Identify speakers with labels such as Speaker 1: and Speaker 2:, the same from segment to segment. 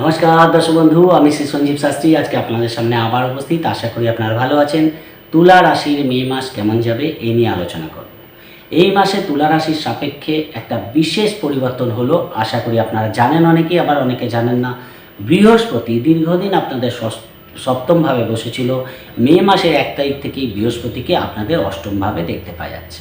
Speaker 1: নমস্কার, দর্শক বন্ধু, আমি শ্রী সঞ্জীব শাস্ত্রী। আজকে আপনাদের সামনে আবার উপস্থিত। আশা করি আপনারা ভালো আছেন। তুলা রাশির মে মাস কেমন যাবে এই নিয়ে আলোচনা করব। এই মাসে তুলা রাশির সাপেক্ষে একটা বিশেষ পরিবর্তন হলো। আশা করি আপনারা জানেন অনেকেই, আবার অনেকে জানেন না। বৃহস্পতি দীর্ঘদিন আপনাদের সপ্তমভাবে বসেছিল। মে মাসের এক তারিখ থেকেই বৃহস্পতিকে আপনাদের অষ্টমভাবে দেখতে পাওয়া যাচ্ছে।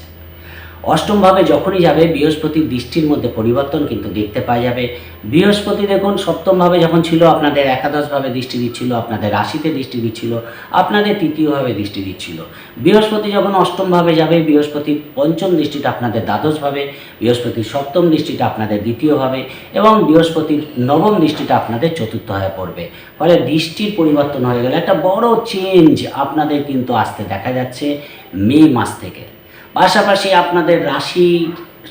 Speaker 1: অষ্টমভাবে যখনই যাবে বৃহস্পতির দৃষ্টির মধ্যে পরিবর্তন কিন্তু দেখতে পাওয়া যাবে। বৃহস্পতি দেখুন, সপ্তমভাবে যখন ছিল, আপনাদের একাদশভাবে দৃষ্টি দিচ্ছিল, আপনাদের রাশিতে দৃষ্টি দিচ্ছিল, আপনাদের তৃতীয়ভাবে দৃষ্টি দিচ্ছিল। বৃহস্পতি যখন অষ্টমভাবে যাবে বৃহস্পতির পঞ্চম দৃষ্টিটা আপনাদের দ্বাদশভাবে বৃহস্পতির সপ্তম দৃষ্টিটা আপনাদের দ্বিতীয়ভাবে, এবং বৃহস্পতির নবম দৃষ্টিটা আপনাদের চতুর্থ হয়ে পড়বে। ফলে দৃষ্টির পরিবর্তন হয়ে গেলে একটা বড় চেঞ্জ আপনাদের কিন্তু আসতে দেখা যাচ্ছে মে মাস থেকে। পাশাপাশি আপনাদের রাশি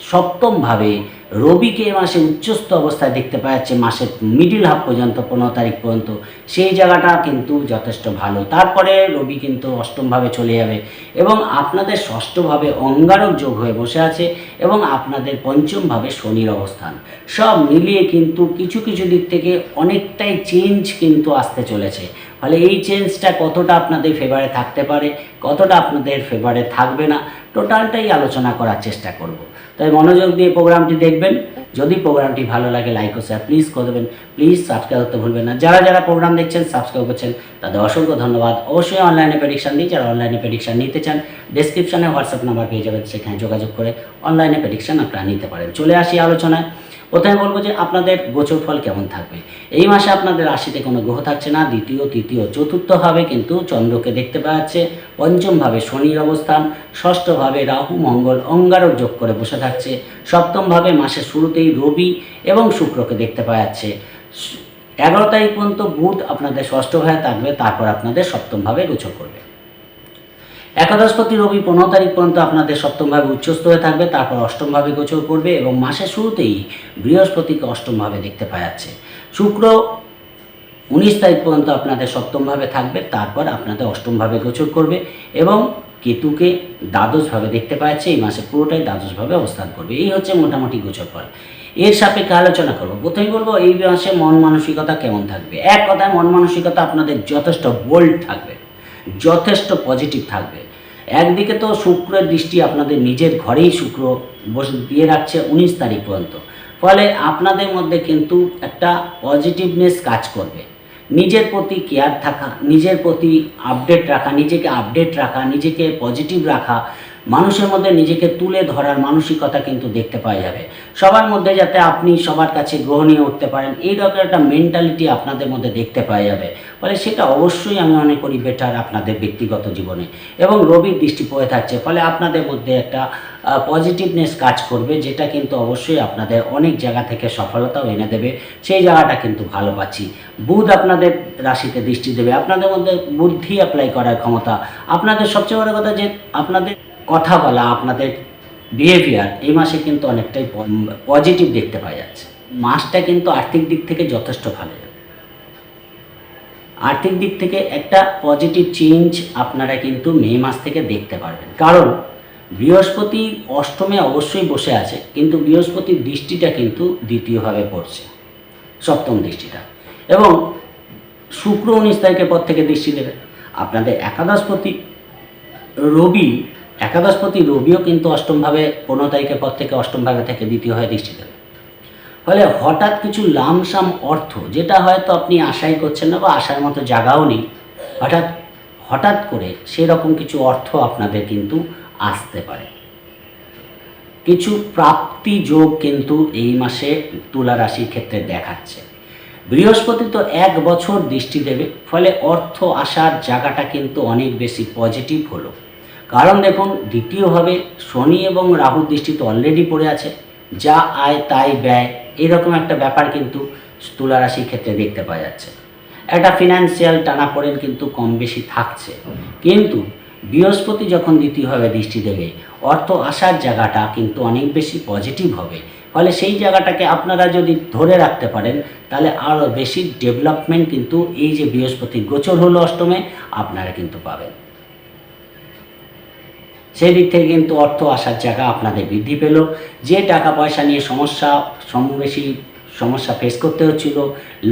Speaker 1: সপ্তমভাবে রবিকে মাসে উচ্চস্থ অবস্থায় দেখতে পাওয়া যাচ্ছে মাসের মিডিল হাফ পর্যন্ত, পনেরো তারিখ পর্যন্ত। সেই জায়গাটা কিন্তু যথেষ্ট ভালো। তারপরে রবি কিন্তু অষ্টমভাবে চলে যাবে এবং আপনাদের ষষ্ঠভাবে অঙ্গারক যোগ হয়ে বসে আছে এবং আপনাদের পঞ্চমভাবে শনির অবস্থান। সব মিলিয়ে কিন্তু কিছু কিছু দিক থেকে অনেকটাই চেঞ্জ কিন্তু আসতে চলেছে। ফলে এই চেঞ্জটা কতটা আপনাদের ফেভারে থাকতে পারে, কতটা আপনাদের ফেভারে থাকবে না টোটালটাই আলোচনা করার চেষ্টা করব। তাই মনোযোগ দিয়ে প্রোগ্রামটি দেখবেন। যদি প্রোগ্রামটি ভালো লাগে লাইক ও শেয়ার প্লিজ করে দেবেন। প্লিজ সাবস্ক্রাইব করতে ভুলবেন না। যারা যারা প্রোগ্রাম দেখছেন সাবস্ক্রাইব করছেন, তাদের অসংখ্য ধন্যবাদ। অবশ্যই অনলাইনে প্রেডিকশান দিই যারা অনলাইনে প্রেডিকশান নিতে চান ডিসক্রিপশানে হোয়াটসঅ্যাপ নাম্বার পেয়ে যাবেন। সেখানে যোগাযোগ করে অনলাইনে প্রেডিকশান আপনারা নিতে পারেন। চলে আসি আলোচনায়। প্রথমে বলব যে আপনাদের গোচর ফল কেমন থাকবে? এই মাসে আপনাদের রাশিতে কোনো গ্রহ থাকছে না, দ্বিতীয়, তৃতীয় চতুর্থভাবে কিন্তু চন্দ্রকে দেখতে পাওয়া যাচ্ছে পঞ্চমভাবে শনির অবস্থান ষষ্ঠভাবে রাহু, মঙ্গল, অঙ্গারক যোগ করে বসে থাকছে সপ্তমভাবে মাসের শুরুতেই রবি এবং শুক্রকে দেখতে পাওয়া যাচ্ছে। এগারো তারিখ পর্যন্ত বুধ আপনাদের ষষ্ঠভাবে থাকবে, তারপর আপনাদের সপ্তমভাবে গোচর করবে। একাদশপতি রবি পনেরো তারিখ পর্যন্ত আপনাদের সপ্তমভাবে উচ্চস্থ হয়ে থাকবে, তারপর অষ্টমভাবে গোচর করবে এবং মাসের শুরুতেই বৃহস্পতিকে অষ্টমভাবে দেখতে পাওয়া যাচ্ছে। শুক্র উনিশ তারিখ পর্যন্ত আপনাদের সপ্তমভাবে থাকবে, তারপর আপনাদের অষ্টমভাবে গোচর করবে এবং কেতুকে দ্বাদশভাবে দেখতে পাওয়া যাচ্ছে, এই মাসে পুরোটাই দ্বাদশভাবে অবস্থান করবে। এই হচ্ছে মোটামুটি গোচর ফল। এর সাপেক্ষে আলোচনা করব। প্রথমেই বলব, এই মাসে মন মানসিকতা কেমন থাকবে? এক কথায় মন মানসিকতা আপনাদের যথেষ্ট বোল্ড থাকবে, যথেষ্ট পজিটিভ থাকবে। একদিকে তো শুক্রের দৃষ্টি আপনাদের নিজের ঘরেই শুক্র বসে, দিয়ে রাখছে উনিশ তারিখ পর্যন্ত। ফলে আপনাদের মধ্যে কিন্তু একটা পজিটিভনেস কাজ করবে। নিজের প্রতি কেয়ার থাকা, নিজের প্রতি আপডেট রাখা, নিজেকে আপডেট রাখা, নিজেকে পজিটিভ রাখা মানুষের মধ্যে নিজেকে তুলে ধরার মানসিকতা কিন্তু দেখতে পাওয়া যাবে। সবার মধ্যে যাতে আপনি সবার কাছে গ্রহণীয় উঠতে পারেন, এই রকম একটা মেন্টালিটি আপনাদের মধ্যে দেখতে পাওয়া যাবে। ফলে সেটা অবশ্যই আমি মনে করি বেটার আপনাদের ব্যক্তিগত জীবনে। এবং রবির দৃষ্টি পড়ে থাকছে, ফলে আপনাদের মধ্যে একটা পজিটিভনেস কাজ করবে, যেটা কিন্তু অবশ্যই আপনাদের অনেক জায়গা থেকে সফলতাও এনে দেবে। সেই জায়গাটা কিন্তু ভালো পাচ্ছি। বুধ আপনাদের রাশিতে দৃষ্টি দেবে। আপনাদের মধ্যে বুদ্ধি অ্যাপ্লাই করার ক্ষমতা। আপনাদের সবচেয়ে বড় কথা যে আপনাদের কথা বলা, আপনাদের বিহেভিয়ার এই মাসে কিন্তু অনেকটাই পজিটিভ দেখতে পাওয়া যাচ্ছে। মাসটা কিন্তু আর্থিক দিক থেকে যথেষ্ট ভালো। যাবে আর্থিক দিক থেকে একটা পজিটিভ চেঞ্জ আপনারা কিন্তু মে মাস থেকে দেখতে পারবেন। কারণ বৃহস্পতি অষ্টমে অবশ্যই বসে আছে, কিন্তু বৃহস্পতির দৃষ্টিটা কিন্তু দ্বিতীয়ভাবে পড়ছে, সপ্তম দৃষ্টিটা। এবং শুক্র উনিশ তারিখের পর থেকে দৃষ্টি দেবে। আপনাদের একাদশপতি রবি একাদশপতি রবিও কিন্তু অষ্টমভাবে পনেরো তারিখের পর থেকে অষ্টমভাবে থেকে দ্বিতীয় হয়ে দৃষ্টি দেবে ফলে হঠাৎ কিছু লামসাম অর্থ, যেটা হয়তো আপনি আশাই করছেন না বা আশার মতো জাগাও নেই, হঠাৎ হঠাৎ করে সেরকম কিছু অর্থ আপনাদের কিন্তু আসতে পারে। কিছু প্রাপ্তি যোগ কিন্তু এই মাসে তুলা রাশির ক্ষেত্রে দেখাচ্ছে। বৃহস্পতি তো এক বছর দৃষ্টি দেবে, ফলে অর্থ আসার জায়গাটা কিন্তু অনেক বেশি পজিটিভ হলো। কারণ দেখুন দ্বিতীয়ভাবে শনি এবং রাহু দৃষ্টি তো অলরেডি পড়ে আছে। যা আয়, তাই ব্যয়, এরকম একটা ব্যাপার কিন্তু তুলা রাশির ক্ষেত্রে দেখতে পাওয়া যাচ্ছে। একটা ফিনান্সিয়াল টানাপোড়েন কিন্তু কম বেশি থাকছে। কিন্তু বৃহস্পতি যখন দ্বিতীয়ভাবে দৃষ্টি দেবে, অর্থ আসার জায়গাটা কিন্তু অনেক বেশি পজিটিভ হবে। ফলে সেই জায়গাটাকে আপনারা যদি ধরে রাখতে পারেন, তাহলে আরও বেশি ডেভেলপমেন্ট কিন্তু এই যে বৃহস্পতি গোচর হলো অষ্টমে, আপনারা কিন্তু পাবেন। সেই দিক থেকে কিন্তু অর্থ আসার জায়গা আপনাদের বৃদ্ধি পেল। যে টাকা পয়সা নিয়ে সমস্যা সম বেশি সমস্যা ফেস করতে হচ্ছিল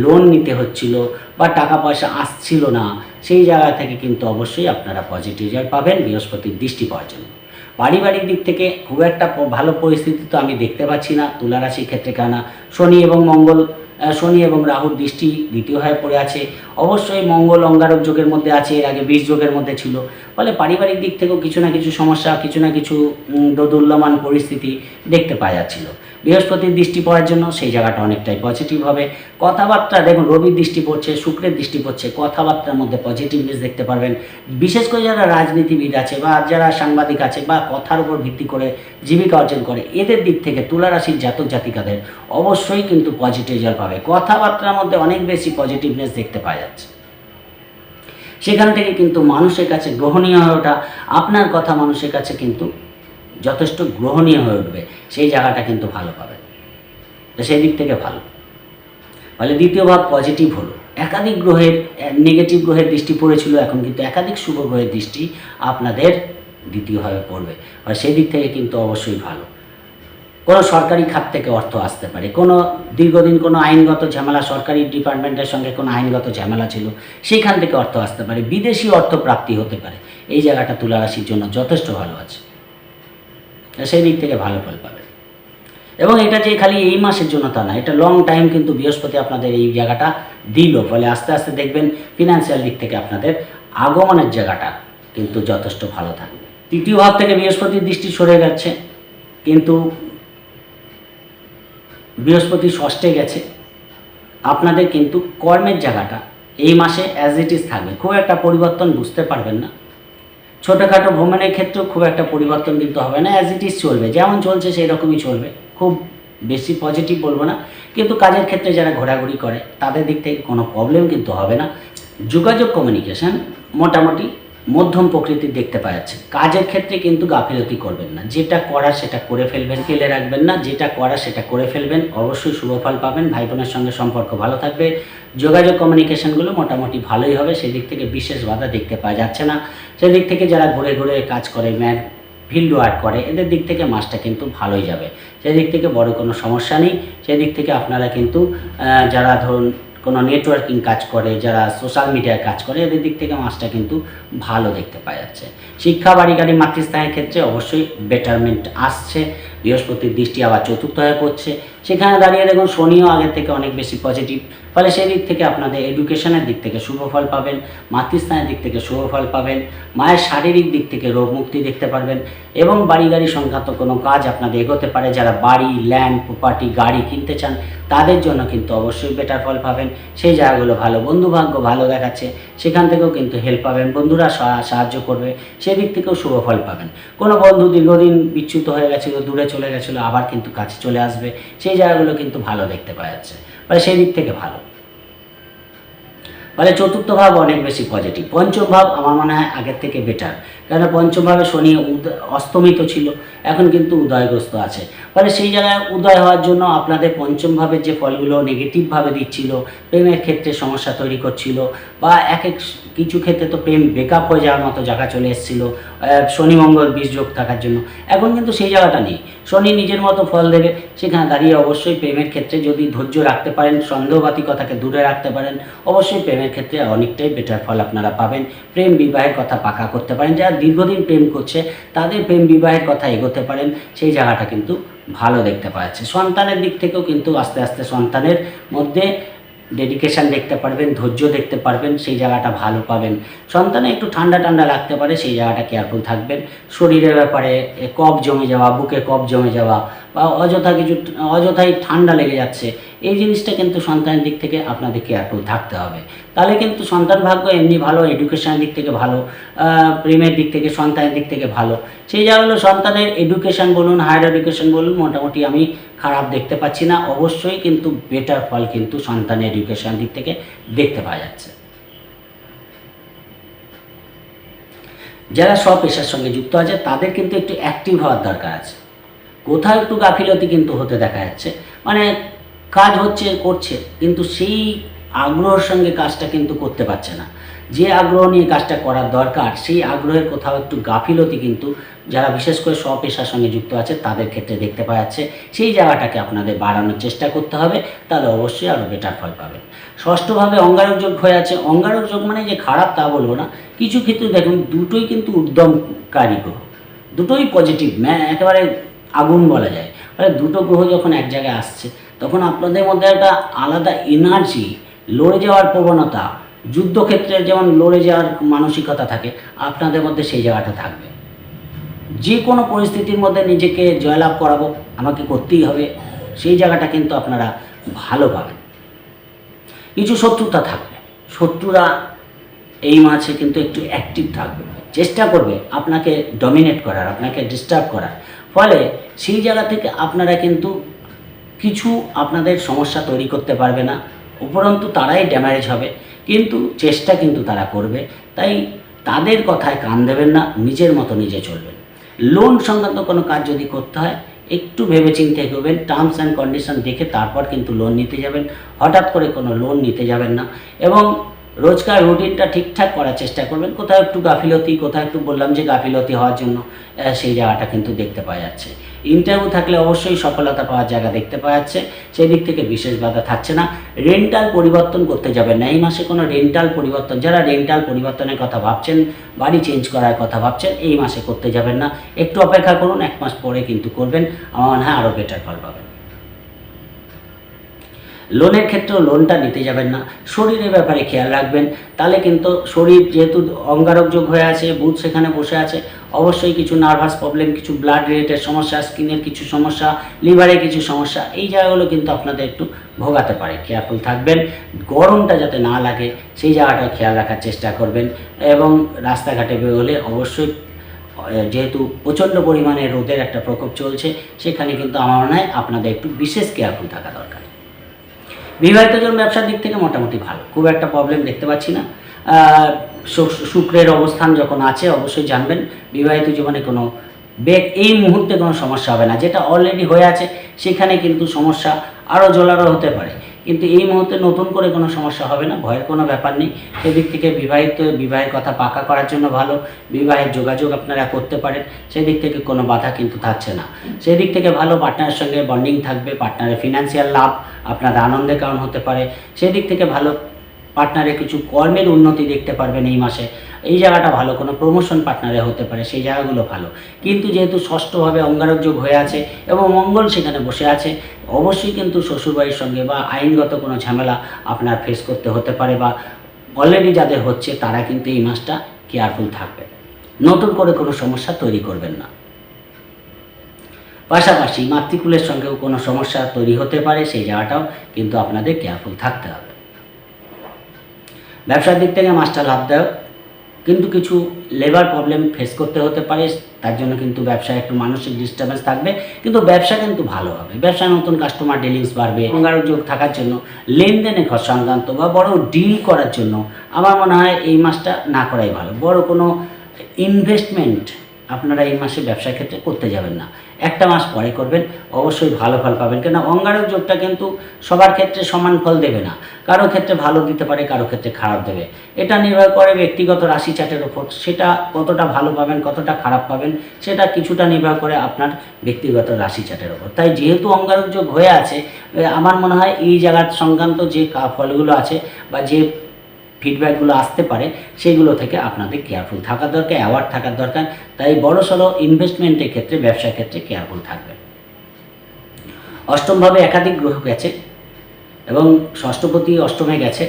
Speaker 1: লোন নিতে হচ্ছিল বা টাকা পয়সা আসছিল না, সেই জায়গা থেকে কিন্তু অবশ্যই আপনারা পজিটিভ রেজাল্ট পাবেন, বৃহস্পতির দৃষ্টি পাওয়ার জন্য। পারিবারিক দিক থেকে খুব একটা ভালো পরিস্থিতি তো আমি দেখতে পাচ্ছি না তুলা রাশির ক্ষেত্রে কেননা শনি এবং মঙ্গল শনি এবং রাহুর দৃষ্টি দ্বিতীয় হয়ে পড়ে আছে। অবশ্যই মঙ্গল অঙ্গারক যোগের মধ্যে আছে, এর আগে বিষ যোগের মধ্যে ছিল। ফলে পারিবারিক দিক থেকেও কিছু না কিছু সমস্যা, কিছু না কিছু দোদুল্যমান পরিস্থিতি দেখতে পাওয়া যাচ্ছিল। বৃহস্পতির দৃষ্টি পড়ার জন্য সেই জায়গাটা অনেকটাই পজিটিভ হবে। কথাবার্তা, দেখুন, রবির দৃষ্টি পড়ছে, শুক্রের দৃষ্টি পড়ছে, কথাবার্তার মধ্যে পজিটিভনেস দেখতে পারবেন। বিশেষ করে যারা রাজনীতিবিদ আছে বা যারা সাংবাদিক আছে বা কথার উপর ভিত্তি করে জীবিকা অর্জন করে, এদের দিক থেকে তুলা রাশির জাতক জাতিকাদের অবশ্যই কিন্তু পজিটিভ রেজাল্ট পাবে। কথাবার্তার মধ্যে অনেক বেশি পজিটিভনেস দেখতে পাওয়া যাচ্ছে। সেখান থেকে কিন্তু মানুষের কাছে গ্রহণীয় হয়ে ওঠা, আপনার কথা মানুষের কাছে কিন্তু যথেষ্ট গ্রহণীয় হয়ে উঠবে। সেই জায়গাটা কিন্তু ভালো পাবে সেই দিক থেকে ভালো। ফলে দ্বিতীয় ভাব পজিটিভ হলো। একাধিক গ্রহের নেগেটিভ গ্রহের দৃষ্টি পড়েছিল, এখন কিন্তু একাধিক শুভ গ্রহের দৃষ্টি আপনাদের দ্বিতীয়ভাবে পড়বে। আর সেই দিক থেকে কিন্তু অবশ্যই ভালো। কোনো সরকারি খাত থেকে অর্থ আসতে পারে। কোনো দীর্ঘদিন কোনো আইনগত ঝামেলা, সরকারি ডিপার্টমেন্টের সঙ্গে কোনো আইনগত ঝামেলা ছিল, সেইখান থেকে অর্থ আসতে পারে। বিদেশি অর্থ প্রাপ্তি হতে পারে। এই জায়গাটা তুলা রাশির জন্য যথেষ্ট ভালো আছে। সেই দিক থেকে ভালো ফল পাবে। এবং এটা যে খালি এই মাসের জন্য তা না, এটা লং টাইম কিন্তু বৃহস্পতি আপনাদের এই জায়গাটা দিল। ফলে আস্তে আস্তে দেখবেন ফিনান্সিয়াল দিক থেকে আপনাদের আগমনের জায়গাটা কিন্তু যথেষ্ট ভালো থাকবে। তৃতীয় ভাব থেকে বৃহস্পতির দৃষ্টি সরে গেছে, কিন্তু বৃহস্পতি ষষ্ঠে গেছে। আপনাদের কিন্তু কর্মের জায়গাটা এই মাসে অ্যাজ ইট ইজ থাকবে। খুব একটা পরিবর্তন বুঝতে পারবেন না। ছোটোখাটো ভ্রমণের ক্ষেত্রেও খুব একটা পরিবর্তন কিন্তু হবে না অ্যাজ ইট ইজ চলবে। যেমন চলছে সেই রকমই চলবে। খুব বেশি পজিটিভ বলব না, কিন্তু কাজের ক্ষেত্রে যারা ঘোরাঘুরি করে, তাদের দিক থেকে কোনো প্রবলেম কিন্তু হবে না। যোগাযোগ কমিউনিকেশন মোটামুটি মধ্যম প্রকৃতির দেখতে পাওয়া যাচ্ছে। কাজের ক্ষেত্রে কিন্তু গাফিলতি করবেন না। যেটা করার সেটা করে ফেলবেন, ফেলে রাখবেন না। যেটা করার সেটা করে ফেলবেন। অবশ্যই শুভ ফল পাবেন। ভাই বোনের সঙ্গে সম্পর্ক ভালো থাকবে। যোগাযোগ কমিউনিকেশনগুলো মোটামুটি ভালোই হবে। সেদিক থেকে বিশেষ বাধা দেখতে পাওয়া যাচ্ছে না। সেদিক থেকে যারা ঘুরে ঘুরে কাজ করে ম্যান ফিল্ড ওয়ার্ক করে, এদের দিক থেকে মাছটা কিন্তু ভালোই যাবে। সেদিক থেকে বড় কোনো সমস্যা নেই, সেদিক থেকে আপনারা কিন্তু যারা ধরুন কোনো নেটওয়ার্কিং কাজ করে, যারা সোশ্যাল মিডিয়ায় কাজ করে, এদের দিক থেকে মাছটা কিন্তু ভালো দেখতে পাওয়া যাচ্ছে। শিক্ষা বাড়িগাড়ি মাতৃস্থানের ক্ষেত্রে অবশ্যই বেটারমেন্ট আসছে, বৃহস্পতির দৃষ্টি আবার চতুর্থ হয়ে পড়ছে। সেখানে দাঁড়িয়ে দেখুন শনিও আগের থেকে অনেক বেশি পজিটিভ ফলে সেই দিক থেকে আপনাদের এডুকেশনের দিক থেকে শুভ ফল পাবেন, মাতৃস্থানের দিক থেকে শুভ ফল পাবেন, মায়ের শারীরিক দিক থেকে রোগ মুক্তি দেখতে পারবেন এবং বাড়ি গাড়ি সংক্রান্ত কোনো কাজ আপনাদের এগোতে পারে। যারা বাড়ি ল্যান্ড প্রপার্টি গাড়ি কিনতে চান, তাদের জন্য কিন্তু অবশ্যই বেটার ফল পাবেন। সেই জায়গাগুলো ভালো, বন্ধুভাগ্য ভালো দেখাচ্ছে, সেখান থেকেও কিন্তু হেল্প পাবেন, বন্ধুরা সা- সাহায্য করবে সেদিক থেকেও শুভ ফল পাবেন। কোনো বন্ধু দীর্ঘদিন বিচ্যুত হয়ে গেছিল, দূরে চলে গেছিল, আবার কিন্তু কাছে চলে আসবে সেই জায়গাগুলো কিন্তু ভালো দেখতে পাওয়া যাচ্ছে। মানে সেই দিক থেকে ভালো। ফলে চতুর্থ ভাব অনেক বেশি পজিটিভ পঞ্চম ভাব আমার মনে হয় আগের থেকে বেটার কেন পঞ্চম ভাবে শনি অস্তমিত ছিল। এখন কিন্তু উদয়গ্রস্ত আছে। ফলে সেই জায়গায় উদয় হওয়ার জন্য আপনাদের পঞ্চমভাবে যে ফলগুলো নেগেটিভভাবে দিচ্ছিল, প্রেমের ক্ষেত্রে সমস্যা তৈরি করছিল, বা এক এক কিছু ক্ষেত্রে তো প্রেম বেকআপ হয়ে যাওয়ার মতো জায়গা চলে এসেছিল শনি, মঙ্গল যোগ থাকার জন্য। এখন কিন্তু সেই জায়গাটা নেই। শনি নিজের মতো ফল দেবে, সেখানে দাঁড়িয়ে অবশ্যই প্রেমের ক্ষেত্রে যদি ধৈর্য রাখতে পারেন, সন্দেহবাতিকতাকে দূরে রাখতে পারেন, অবশ্যই প্রেমের ক্ষেত্রে অনেকটাই বেটার ফল আপনারা পাবেন। প্রেম বিবাহের কথা পাকা করতে পারেন। যারা দীর্ঘদিন প্রেম করছে, তাদের প্রেম বিবাহের কথা এগোতে পারেন, সেই জায়গাটা কিন্তু ভালো দেখতে পাওয়া যাচ্ছে। সন্তানের দিক থেকেও কিন্তু আস্তে আস্তে সন্তানের মধ্যে ডেডিকেশন দেখতে পারবেন, ধৈর্য দেখতে পারবেন, সেই জায়গাটা ভালো পাবেন। সন্তানে একটু ঠান্ডা ঠান্ডা লাগতে পারে, সেই জায়গাটা কেয়ারফুল থাকবেন। শরীরের ব্যাপারে কফ জমে যাওয়া, বুকে কফ জমে যাওয়া বা অযথা কিছু অযথাই ঠান্ডা লেগে যাচ্ছে, এই জিনিসটা কিন্তু সন্তানের দিক থেকে আপনাদের কেয়ারফুল থাকতে হবে। তাহলে কিন্তু সন্তান ভাগ্য এমনি ভালো এডুকেশনের দিক থেকে ভালো প্রেমের দিক থেকে, সন্তানের দিক থেকে ভালো। সেই জায়গাগুলো সন্তানের এডুকেশন বলুন হায়ার এডুকেশন বলুন, মোটামুটি আমি খারাপ দেখতে পাচ্ছি না, অবশ্যই কিন্তু বেটার ফল কিন্তু সন্তানের এডুকেশন দিক থেকে দেখতে পাওয়া যাচ্ছে। যারা সব পেশার সঙ্গে যুক্ত আছে, তাদের কিন্তু একটু অ্যাক্টিভ হওয়ার দরকার আছে। কোথাও একটু গাফিলতি কিন্তু হতে দেখা যাচ্ছে। মানে কাজ হচ্ছে, করছে, কিন্তু সেই আগ্রহের সঙ্গে কাজটা কিন্তু করতে পারছে না। যে আগ্রহ নিয়ে কাজটা করার দরকার, সেই আগ্রহের কোথাও একটু গাফিলতি কিন্তু যারা বিশেষ করে স্বপেশার সঙ্গে যুক্ত আছে, তাদের ক্ষেত্রে দেখতে পাওয়া যাচ্ছে, সেই জায়গাটাকে আপনাদের বাড়ানোর চেষ্টা করতে হবে, তাহলে অবশ্যই আরও বেটার ফল পাবেন। ষষ্ঠভাবে অঙ্গারক যোগ হয়ে আছে। অঙ্গারক যোগ মানে যে খারাপ তা বলব না, কিছু ক্ষেত্রে দেখুন, দুটোই কিন্তু উদ্যমকারী গ্রহ। দুটোই পজিটিভ ম্যা, একেবারে আগুন বলা যায়। মানে দুটো গ্রহ যখন এক জায়গায় আসছে, তখন আপনাদের মধ্যে একটা আলাদা এনার্জি লড়ে যাওয়ার প্রবণতা যুদ্ধক্ষেত্রে যেমন লড়ে যাওয়ার মানসিকতা থাকে, আপনাদের মধ্যে সেই জায়গাটা থাকবে। যে কোনো পরিস্থিতির মধ্যে নিজেকে জয়লাভ করাবো, আমাকে করতেই হবে, সেই জায়গাটা কিন্তু আপনারা ভালো পাবেন কিছু শত্রুতা থাকবে। শত্রুরা এই মাছে কিন্তু একটু অ্যাক্টিভ থাকবে। চেষ্টা করবে আপনাকে ডমিনেট করার, আপনাকে ডিস্টার্ব করার। ফলে সেই জায়গা থেকে আপনারা কিন্তু কিছু আপনাদের সমস্যা তৈরি করতে পারবে না, উপরন্তু তারাই ড্যামারেজ হবে। কিন্তু চেষ্টা কিন্তু তারা করবে। তাই তাদের কথায় কান দেবেন না, নিজের মতো নিজে চলবেন। লোন সংক্রান্ত কোনো কাজ যদি করতে হয়, একটু ভেবেচিন্তে এগোবেন টার্মস অ্যান্ড কন্ডিশন দেখে তারপর কিন্তু লোন নিতে যাবেন। হঠাৎ করে কোনো লোন নিতে যাবেন না। এবং রোজকার রুটিনটা ঠিকঠাক করার চেষ্টা করবেন। কোথাও একটু গাফিলতি, কোথাও একটু বললাম যে গাফিলতি হওয়ার জন্য। সেই জায়গাটা কিন্তু দেখতে পাওয়া যাচ্ছে। ইন্টারভিউ থাকলে অবশ্যই সফলতা পাওয়ার জায়গা দেখতে পাওয়া যাচ্ছে। সেই দিক থেকে বিশেষ বাধা থাকছে না। রেন্টাল পরিবর্তন করতে যাবেন না। এই মাসে কোনো রেন্টাল পরিবর্তন, যারা রেন্টাল পরিবর্তনের কথা ভাবছেন, বাড়ি চেঞ্জ করার কথা ভাবছেন, এই মাসে করতে যাবেন না। একটু অপেক্ষা করুন, এক মাস পরে কিন্তু করবেন। আমার মনে হয় আরও বেটার ফল পাবেন। লোনের ক্ষেত্রেও লোনটা নিতে যাবেন না। শরীরের ব্যাপারে খেয়াল রাখবেন। তাহলে কিন্তু শরীর যেহেতু অঙ্গারক যোগ হয়ে আছে বুধ সেখানে বসে আছে, অবশ্যই কিছু নার্ভাস প্রবলেম কিছু ব্লাড রিলেটেড সমস্যা স্কিনের কিছু সমস্যা লিভারের কিছু সমস্যা, এই জায়গাগুলো কিন্তু আপনাদের একটু ভোগাতে পারে। কেয়ারফুল থাকবেন। গরমটা যাতে না লাগে, সেই জায়গাটা খেয়াল রাখার চেষ্টা করবেন। এবং রাস্তাঘাটে বেরোলে অবশ্যই যেহেতু প্রচণ্ড পরিমাণে রোদের একটা প্রকোপ চলছে, সেখানে কিন্তু আমার মনে হয় আপনাদের একটু বিশেষ কেয়ারফুল থাকা দরকার। বিবাহিত জন ব্যবসার দিক থেকে মোটামুটি ভালো। খুব একটা প্রবলেম দেখতে পাচ্ছি না। শুক্রের অবস্থান যখন আছে, অবশ্যই জানবেন। বিবাহিত জীবনে কোনো বেগ, এই মুহূর্তে কোনো সমস্যা হবে না। যেটা অলরেডি হয়ে আছে, সেখানে কিন্তু সমস্যা আরও জোলারও হতে পারে। কিন্তু এই মুহূর্তে নতুন করে কোনো সমস্যা হবে না, ভয়ের কোনো ব্যাপার নেই। সেদিক থেকে বিবাহিত, বিবাহের কথা পাকা করার জন্য ভালো, বিবাহের যোগাযোগ আপনারা করতে পারেন, সেদিক থেকে কোনো বাধা কিন্তু থাকছে না। সেদিক থেকে ভালো পার্টনারের সঙ্গে বন্ডিং থাকবে পার্টনারের ফিনান্সিয়াল লাভ, আপনার আনন্দের কারণ হতে পারে। সেদিক থেকে ভালো পার্টনারে কিছু কর্মের উন্নতি দেখতে পারবেন এই মাসে। এই জায়গাটা ভালো, কোনো প্রমোশন পার্টনারে হতে পারে, সেই জায়গাগুলো ভালো। কিন্তু যেহেতু ষষ্ঠভাবে অঙ্গারক যোগ হয়ে আছে এবং মঙ্গল সেখানে বসে আছে, অবশ্যই কিন্তু শ্বশুরবাড়ির সঙ্গে বা আইনগত কোনো ঝামেলা আপনার ফেস করতে হতে পারে বা অলরেডি যাদের হচ্ছে তারা কিন্তু এই মাসটা কেয়ারফুল থাকবে। নতুন করে কোনো সমস্যা তৈরি করবেন না। পাশাপাশি মাতৃকুলের সঙ্গেও কোনো সমস্যা তৈরি হতে পারে, সেই জায়গাটাও কিন্তু আপনাদের কেয়ারফুল থাকতে হবে। ব্যবসার দিক থেকে মাস্টার লাভদায়ক। কিন্তু কিছু লেবার প্রবলেম ফেস করতে হতে পারে, তার জন্য কিন্তু ব্যবসায় একটু মানসিক ডিস্টার্বেন্স থাকবে, কিন্তু ব্যবসা কিন্তু ভালো হবে। ব্যবসায় নতুন কাস্টমার ডিলিংস বাড়বে যোগ থাকার জন্য, লেনদেনে ঘর সংক্রান্ত বা বড় ডিল করার জন্য আমার মনে হয় এই মাসটা না করাই ভালো। বড় কোনো ইনভেস্টমেন্ট আপনারা এই মাসে ব্যবসার ক্ষেত্রে করতে যাবেন না। একটা মাস পরে করবেন, অবশ্যই ভালো ফল পাবেন। কেন অঙ্গারক যোগটা কিন্তু সবার ক্ষেত্রে সমান ফল দেবে না। কারও ক্ষেত্রে ভালো দিতে পারে, কারও ক্ষেত্রে খারাপ দেবে। এটা নির্ভর করে ব্যক্তিগত রাশি চার্টের ওপর সেটা কতটা ভালো পাবেন, কতটা খারাপ পাবেন, সেটা কিছুটা নির্ভর করে আপনার ব্যক্তিগত রাশি চার্টের ওপর তাই যেহেতু অঙ্গারক যোগ হয়ে আছে আমার মনে হয় এই জায়গার সংক্রান্ত যে ফলগুলো আছে বা যে ফিডব্যাকগুলো আসতে পারে সেগুলো থেকে আপনাদের কেয়ারফুল থাকা দরকার অ্যাওয়ার্ড থাকার দরকার। তাই বড় সড়ো ইনভেস্টমেন্টের ক্ষেত্রে, ব্যবসার ক্ষেত্রে কেয়ারফুল থাকবে অষ্টমভাবে একাধিক গ্রহ গেছে এবং ষষ্ঠপতি অষ্টমে গেছে।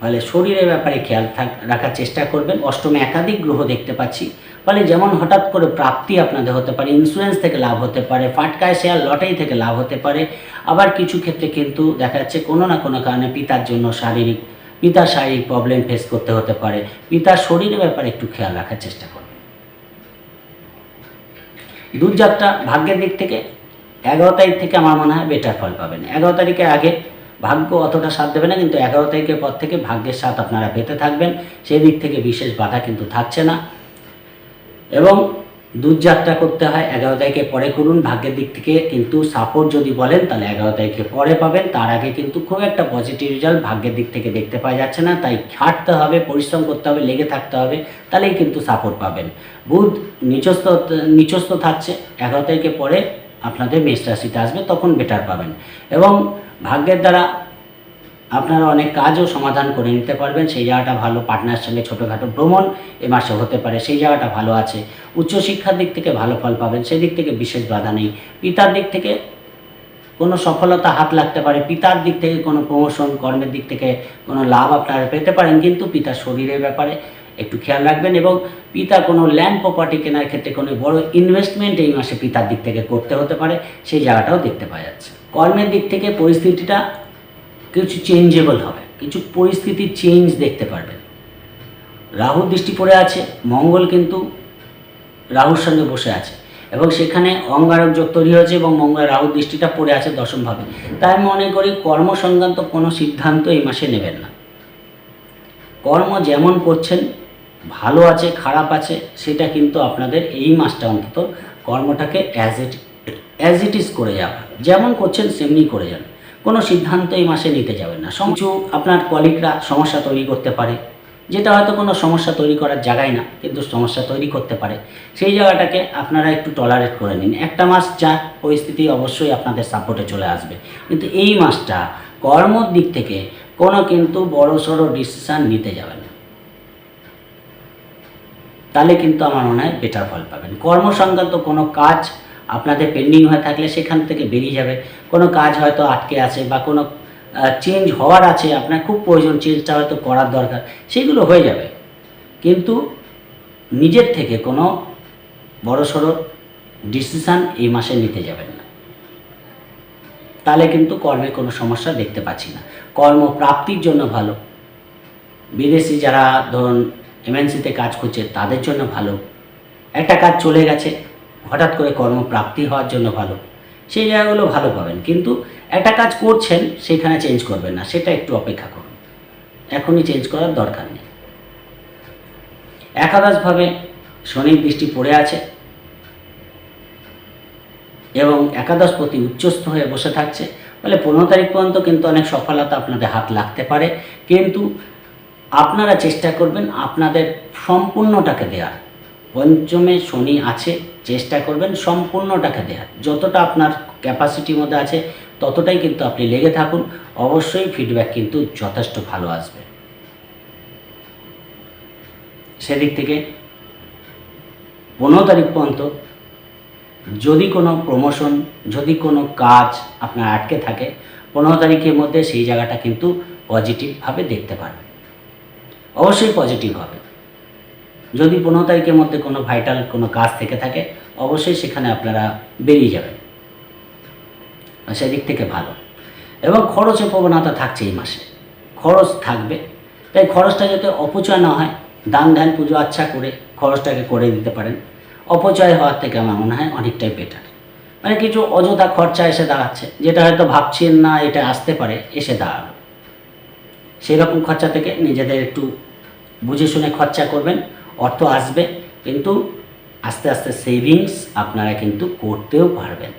Speaker 1: ফলে শরীরের ব্যাপারে খেয়াল থাক, রাখার চেষ্টা করবেন। অষ্টমে একাধিক গ্রহ দেখতে পাচ্ছি। ফলে যেমন হঠাৎ করে প্রাপ্তি আপনাদের হতে পারে ইন্স্যুরেন্স থেকে লাভ হতে পারে, ফাটকায় শেয়ার লটারি থেকে লাভ হতে পারে। আবার কিছু ক্ষেত্রে কিন্তু দেখা যাচ্ছে কোনো না কোনো কারণে পিতার জন্য শারীরিক পিতার শারীরিক প্রবলেম ফেস করতে হতে পারে। পিতার শরীরের ব্যাপারে একটু খেয়াল রাখার চেষ্টা করবেন দূরযাত্রা ভাগ্যের দিক থেকে এগারো তারিখ থেকে আমার মনে হয় বেটার ফল পাবেন। এগারো তারিখের আগে ভাগ্য অতটা সাথ দেবে না, কিন্তু এগারো তারিখের পর থেকে ভাগ্যের সাথ আপনারা পেতে থাকবেন। সেই দিক থেকে বিশেষ বাধা কিন্তু থাকছে না। এবং দূর যাত্রা করতে হয়, এগারো তারিখে পরে করুন, ভাগ্যের দিক থেকে কিন্তু সাপোর্ট যদি বলেন, তাহলে এগারো তারিখে পরে পাবেন। তার আগে কিন্তু খুব একটা পজিটিভ রেজাল্ট ভাগ্যের দিক থেকে দেখতে পাওয়া যাচ্ছে না, তাই খাটতে হবে, পরিশ্রম করতে হবে, লেগে থাকতে হবে, তাহলেই কিন্তু সাপোর্ট পাবেন। বুধ নিচস্থ নিচস্থ থাকছে, এগারো তারিখে পরে আপনাদের মেষ রাশিতে আসবে, তখন বেটার পাবেন। এবং ভাগ্যের দ্বারা আপনারা অনেক কাজও সমাধান করে নিতে পারবেন। সেই জায়গাটা ভালো পার্টনার সঙ্গে ছোটোখাটো ভ্রমণ এ মাসে হতে পারে। সেই জায়গাটা ভালো আছে। উচ্চশিক্ষার দিক থেকে ভালো ফল পাবেন। সেই দিক থেকে বিশেষ বাধা নেই। পিতার দিক থেকে কোনো সফলতা হাত লাগতে পারে। পিতার দিক থেকে কোনো প্রমোশন কর্মের দিক থেকে কোনো লাভ আপনারা পেতে পারেন। কিন্তু পিতার শরীরের ব্যাপারে একটু খেয়াল রাখবেন এবং পিতা কোনো ল্যান্ড প্রপার্টি কেনার ক্ষেত্রে কোনো বড় ইনভেস্টমেন্ট এই মাসে পিতার দিক থেকে করতে হতে পারে। সেই জায়গাটাও দেখতে পাওয়া যাচ্ছে। কর্মের দিক থেকে পরিস্থিতিটা কিছু চেঞ্জেবল হবে, কিছু পরিস্থিতি চেঞ্জ দেখতে পারবেন। রাহু দৃষ্টি পড়ে আছে, মঙ্গল কিন্তু রাহুর সঙ্গে বসে আছে এবং সেখানে অঙ্গারক যোগ তৈরি হয়েছে এবং মঙ্গল রাহু দৃষ্টিটা পড়ে আছে দশমভাবে। তাই আমি মনে করি কর্ম সংক্রান্ত কোনো সিদ্ধান্ত এই মাসে নেবেন না। কর্ম যেমন করছেন, ভালো আছে, খারাপ আছে, সেটা কিন্তু আপনাদের এই মাসটা অন্তত কর্মটাকে as it as it is করে যাওয়া। যেমন করছেন, সেমনি করে যান। কোনো সিদ্ধান্ত এই মাসে নিতে যাবেন না। কিছু আপনার কলিগরা সমস্যা তৈরি করতে পারে, যেটা হয়তো কোনো সমস্যা তৈরি করার জায়গায় না, কিন্তু সমস্যা তৈরি করতে পারে। সেই জায়গাটাকে আপনারা একটু টলারেট করে নিন। একটা মাস যা, পরিস্থিতি অবশ্যই আপনাদের সাপোর্টে চলে আসবে। কিন্তু এই মাসটা কর্মর দিক থেকে কোনো কিন্তু বড় সড়ো ডিসিশান নিতে যাবেন না। তাহলে কিন্তু আমার মনে হয় বেটার ফল পাবেন। কর্ম সংক্রান্ত কোনো কাজ আপনাদের পেন্ডিং হয়ে থাকলে সেখান থেকে বেরিয়ে যাবে। কোনো কাজ হয়তো আটকে আছে বা কোনো চেঞ্জ হওয়ার আছে, আপনার খুব প্রয়োজন চেঞ্জটা হয়তো করার দরকার, সেগুলো হয়ে যাবে। কিন্তু নিজের থেকে কোনো বড়সড় ডিসিশান এই মাসে নিতে যাবেন না। তাহলে কিন্তু কর্মে কোনো সমস্যা দেখতে পাচ্ছি না। কর্মপ্রাপ্তির জন্য ভালো। বিদেশি যারা ধরুন এমএনসিতে কাজ করছে, তাদের জন্য ভালো। একটা কাজ চলে গেছে হঠাৎ করে কর্মপ্রাপ্তি হওয়ার জন্য ভালো। সেই জায়গাগুলো ভালো পাবেন। কিন্তু একটা কাজ করছেন, সেখানে চেঞ্জ করবেন না। সেটা একটু অপেক্ষা করুন। এখনই চেঞ্জ করার দরকার নেই। একাদশভাবে শনির দৃষ্টি পড়ে আছে এবং একাদশপতি উচ্চস্থ হয়ে বসে থাকছে। ফলে পনেরো তারিখ পর্যন্ত কিন্তু অনেক সফলতা আপনাদের হাত লাগতে পারে। কিন্তু আপনারা চেষ্টা করবেন আপনাদের সম্পূর্ণটাকে দেওয়ার। পঞ্চমে শনি আছে, চেষ্টা করবেন সম্পূর্ণটাকে দেওয়ার যতটা আপনার ক্যাপাসিটির মধ্যে আছে, ততটাই কিন্তু আপনি লেগে থাকুন। অবশ্যই ফিডব্যাক কিন্তু যথেষ্ট ভালো আসবে। সেদিক থেকে পনেরো তারিখ পর্যন্ত যদি কোনো প্রমোশন যদি কোনো কাজ আপনার আটকে থাকে, পনেরো তারিখের মধ্যে সেই জায়গাটা কিন্তু পজিটিভভাবে দেখতে পারবেন। অবশ্যই পজিটিভ হবে। যদি পনেরো তারিখের মধ্যে কোনো ভাইটাল কোনো কাজ থেকে থাকে, অবশ্যই সেখানে আপনারা বেরিয়ে যাবেন। সেদিক থেকে ভালো। এবং খরচের প্রবণতা থাকছে এই মাসে। খরচ থাকবে। তাই খরচটা যাতে অপচয় না হয়, দান ধ্যান, পুজো আচ্ছা করে খরচটাকে করে দিতে পারেন। অপচয় হওয়ার থেকে আমার মনে হয় অনেকটাই বেটার মানে কিছু অযথা খরচা এসে দাঁড়াচ্ছে, যেটা হয়তো ভাবছেন না এটা আসতে পারে, এসে দাঁড়াল সেই রকম খরচা থেকে নিজেদের একটু বুঝে শুনে খরচা করবেন। অর্থ আসবে, কিন্তু আস্তে আস্তে সেভিংস আপনারা কিন্তু করতেও পারবেন।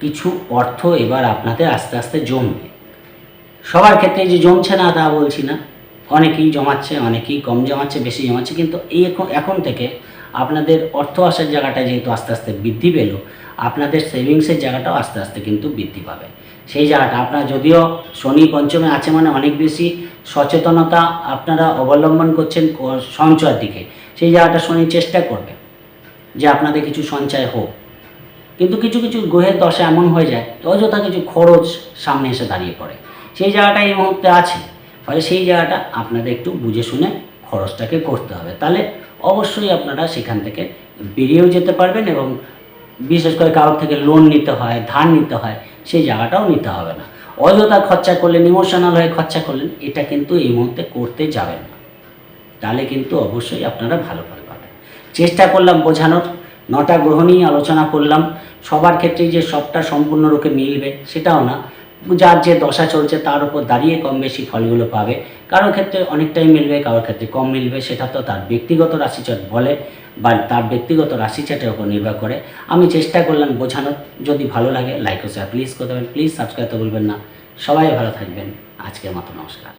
Speaker 1: কিছু অর্থ এবার আপনাদের আস্তে আস্তে জমবে। সবার ক্ষেত্রে যে জমছে না, তা বলছি না। অনেকেই জমাচ্ছে, অনেকেই কম জমাচ্ছে, বেশি জমাচ্ছে, কিন্তু এই এখন এখন থেকে আপনাদের অর্থ আসার জায়গাটা যেহেতু আস্তে আস্তে বৃদ্ধি পেল, আপনাদের সেভিংসের জায়গাটাও আস্তে আস্তে কিন্তু বৃদ্ধি পাবে। সেই জায়গাটা। আপনার যদিও শনি পঞ্চমে আছে মানে অনেক বেশি সচেতনতা আপনারা অবলম্বন করছেন সঞ্চয়ের দিকে। সেই জায়গাটা শনি চেষ্টা করবে যে আপনাদের কিছু সঞ্চয় হোক। কিন্তু কিছু কিছু গ্রহের দশা এমন হয়ে যায় অযথা কিছু খরচ সামনে এসে দাঁড়িয়ে পড়ে। সেই জায়গাটা এই মুহূর্তে আছে। ফলে সেই জায়গাটা আপনাদের একটু বুঝে শুনে খরচটাকে করতে হবে। তাহলে অবশ্যই আপনারা সেখান থেকে বেরিয়েও যেতে পারবেন এবং বিশেষ করে কারোর থেকে লোন নিতে হয়, ধার নিতে হয় সেই জায়গাটাও নিতে হবে না। অযথা খরচা করলেন ইমোশনাল হয়ে খরচা করলেন, এটা কিন্তু এই মুহূর্তে করতে যাবেন না। তাহলে কিন্তু অবশ্যই আপনারা ভালো ফল পাবেন। চেষ্টা করলাম বোঝানোর, নটা গ্রহ নিয়ে আলোচনা করলাম। সবার ক্ষেত্রেই যে সবটা সম্পূর্ণরূপে মিলবে, সেটাও না। যার যে দশা চলছে তার উপর দাঁড়িয়ে কম বেশি ফলগুলো পাবে। কারোর ক্ষেত্রে অনেকটাই মিলবে, কারোর ক্ষেত্রে কম মিলবে, সেটা তো তার ব্যক্তিগত রাশিচট বলে বা তার ব্যক্তিগত রাশিচাটের উপর নির্ভর করে। আমি চেষ্টা করলাম বোঝানোর, যদি ভালো লাগে লাইক ও শেয়ার প্লিজ করতে পারেন। প্লিজ সাবস্ক্রাইব তো বলবেন না। সবাই ভালো থাকবেন। আজকের মতো নমস্কার।